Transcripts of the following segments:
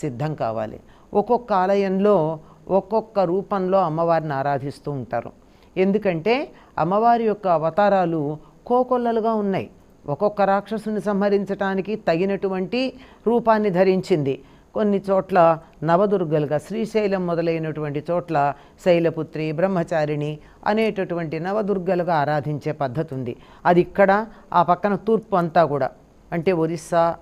సిద్ధం కావాలి. ఒక్కొక్క ఆలయంలో ఒక్కొక్క రూపంలో అమ్మవారిని ఆరాధిస్తూ ఉంటారు. ఎందుకంటే అమ్మవారి యొక్క అవతారాలు కోకొల్లలుగా ఉన్నాయి. ఒక్కొక్క రాక్షసుని సంహరించడానికి తగినటువంటి రూపాన్ని ధరించింది. కొన్ని చోట్ల నవదుర్గలుగా శ్రీశైలం మొదలైనటువంటి చోట్ల శైలపుత్రి బ్రహ్మచారిణి అనేటటువంటి నవదుర్గలుగా ఆరాధించే పద్ధతి ఉంది అది ఇక్కడ ఆ పక్కన తూర్పు అంతా కూడా. అంటే ఒరిస్సా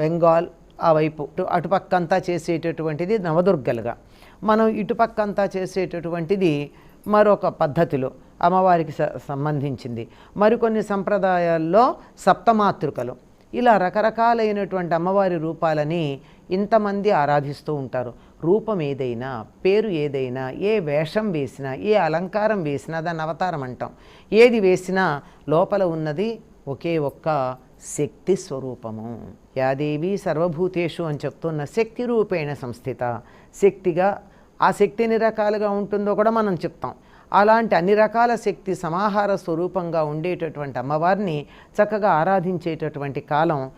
బెంగాల్ ఆ వైపు. అటుపక్కంతా చేసేటటువంటిది నవదుర్గలుగా. మనం ఇటుపక్కంతా చేసేటటువంటిది మరొక పద్ధతిలో అమ్మవారికి స- సంబంధించింది. మరికొన్ని సంప్రదాయాల్లో సప్తమాతృకలు. ఇలా రకరకాలైనటువంటి అమ్మవారి రూపాలని ఇంతమంది ఆరాధిస్తూ ఉంటారు. రూపం ఏదైనా పేరు ఏదైనా ఏ వేషం వేసినా ఏ అలంకారం వేసినా దాన్ని అవతారం అంటాం. ఏది వేసినా లోపల ఉన్నది ఒకే ఒక్క శక్తి స్వరూపము. యాదేవి సర్వభూతేషు అని చెప్తున్న శక్తి రూపేణ సంస్థిత. శక్తిగా ఆ శక్తి ఎన్ని రకాలుగా ఉంటుందో కూడా మనం చెప్తాం. అలాంటి అన్ని రకాల శక్తి సమాహార స్వరూపంగా ఉండేటటువంటి అమ్మవారిని చక్కగా ఆరాధించేటటువంటి కాలం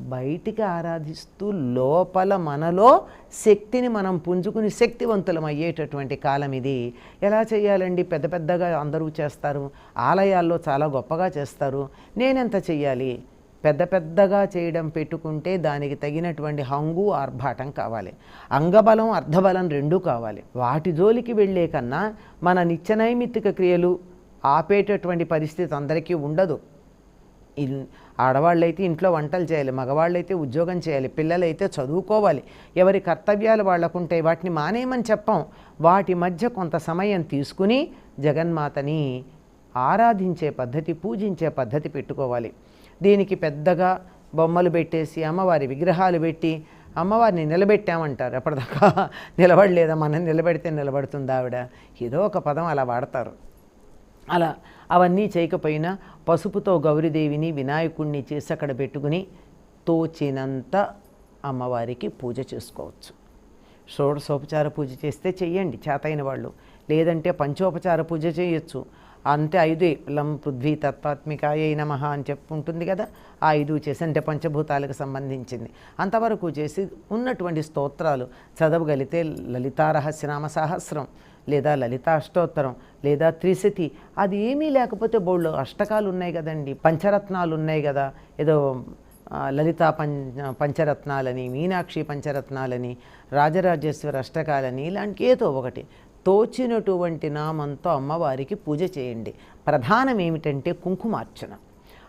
బయటికి ఆరాధిస్తూ లోపల మనలో శక్తిని మనం పుంజుకుని శక్తివంతులం అయ్యేటటువంటి కాలం ఇది. ఎలా చేయాలండి? పెద్ద పెద్దగా అందరూ చేస్తారు. ఆలయాల్లో చాలా గొప్పగా చేస్తారు. నేనెంత చెయ్యాలి? పెద్ద పెద్దగా చేయడం పెట్టుకుంటే దానికి తగినటువంటి హంగు ఆర్భాటం కావాలి. అంగబలం అర్ధబలం రెండూ కావాలి. వాటి జోలికి వెళ్ళే కన్నా మన నిత్యనైమిత్తిక క్రియలు ఆపేటటువంటి పరిస్థితి అందరికీ ఉండదు. ఆడవాళ్ళైతే ఇంట్లో వంటలు చేయాలి మగవాళ్ళైతే ఉద్యోగం చేయాలి పిల్లలైతే చదువుకోవాలి. ఎవరి కర్తవ్యాలు వాళ్ళకుంటాయి వాటిని మానేయమని చెప్పం. వాటి మధ్య కొంత సమయం తీసుకుని జగన్మాతని ఆరాధించే పద్ధతి పూజించే పద్ధతి పెట్టుకోవాలి. దీనికి పెద్దగా బొమ్మలు పెట్టేసి అమ్మవారి విగ్రహాలు పెట్టి అమ్మవారిని నిలబెట్టామంటారు. ఎప్పటిదాకా నిలబడలేదా? మనం నిలబెడితే నిలబడుతుంది ఆవిడ? ఏదో ఒక పదం అలా వాడతారు. అలా అవన్నీ చేయకపోయినా పసుపుతో గౌరీదేవిని వినాయకుడిని చేసి అక్కడ పెట్టుకుని తోచినంత అమ్మవారికి పూజ చేసుకోవచ్చు. షోడశోపచార పూజ చేస్తే చెయ్యండి చేతైన వాళ్ళు. లేదంటే పంచోపచార పూజ చేయొచ్చు. అంతే ఐదు లం పృథ్వీ తత్వాత్మికాయ నమ అని చెప్పుకుంటుంది ఉంటుంది కదా ఆ ఐదు చేసి అంటే పంచభూతాలకు సంబంధించింది. అంతవరకు చేసి ఉన్నటువంటి స్తోత్రాలు చదవగలిగితే లలితారహస్యనామ సహస్రం లేదా లలితాష్టోత్తరం లేదా త్రిశతి అది ఏమీ లేకపోతే బోళ్ళు అష్టకాలు ఉన్నాయి కదండి పంచరత్నాలు ఉన్నాయి కదా ఏదో లలిత లలితా పం పంచరత్నాలని మీనాక్షి పంచరత్నాలని రాజరాజేశ్వర అష్టకాలని ఇలాంటి ఏదో ఒకటి. తోచినటువంటి నామంతో అమ్మవారికి పూజ చేయండి. ప్రధానం ఏమిటంటే కుంకుమార్చన.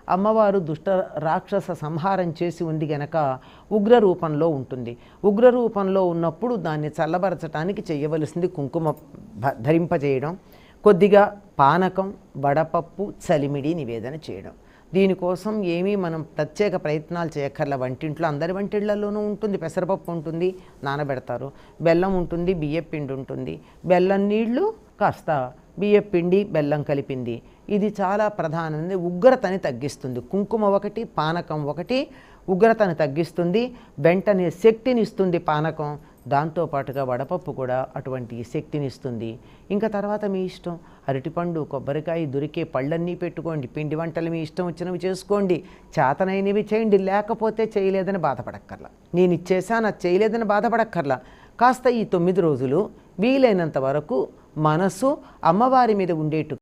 అమ్మవారు దుష్ట రాక్షస సంహారం చేసి ఉంది గనక ఉగ్ర రూపంలో ఉంటుంది. ఉగ్ర రూపంలో ఉన్నప్పుడు దాన్ని చల్లబరచడానికి చేయవలసింది కుంకుమ భ- ధరింపజేయడం కొద్దిగా పానకం వడపప్పు చలిమిడి నివేదన చేయడం. దీనికోసం ఏమీ మనం ప్రత్యేక ప్రయత్నాలు చేయక్కర్ల. వంటింట్లో అందరి వంటిళ్ళలోనూ ఉంటుంది పెసరపప్పు ఉంటుంది నానబెడతారు. బెల్లం ఉంటుంది బియ్యపిండి ఉంటుంది. బెల్లం నీళ్ళు కాస్త బియ్యపిండి బెల్లం కలిపింది. ఇది చాలా ప్రధానమైనది. ఉగ్రతని తగ్గిస్తుంది. కుంకుమ ఒకటి పానకం ఒకటి ఉగ్రతని తగ్గిస్తుంది. వెంటనే శక్తిని ఇస్తుంది పానకం. దాంతోపాటుగా వడపప్పు కూడా అటువంటి శక్తిని ఇస్తుంది. ఇంకా తర్వాత మీ ఇష్టం. అరటిపండు కొబ్బరికాయ దొరికే పళ్ళన్నీ పెట్టుకోండి. పిండి వంటలు మీ ఇష్టం వచ్చినవి చేసుకోండి. చేతనైనవి చేయండి. లేకపోతే చేయలేదని బాధపడక్కర్లా. నేను ఇచ్చేసాను అది చేయలేదని బాధపడక్కర్లా. కాస్త ఈ తొమ్మిది రోజులు వీలైనంత వరకు మనసు అమ్మవారి మీద ఉండేట్టు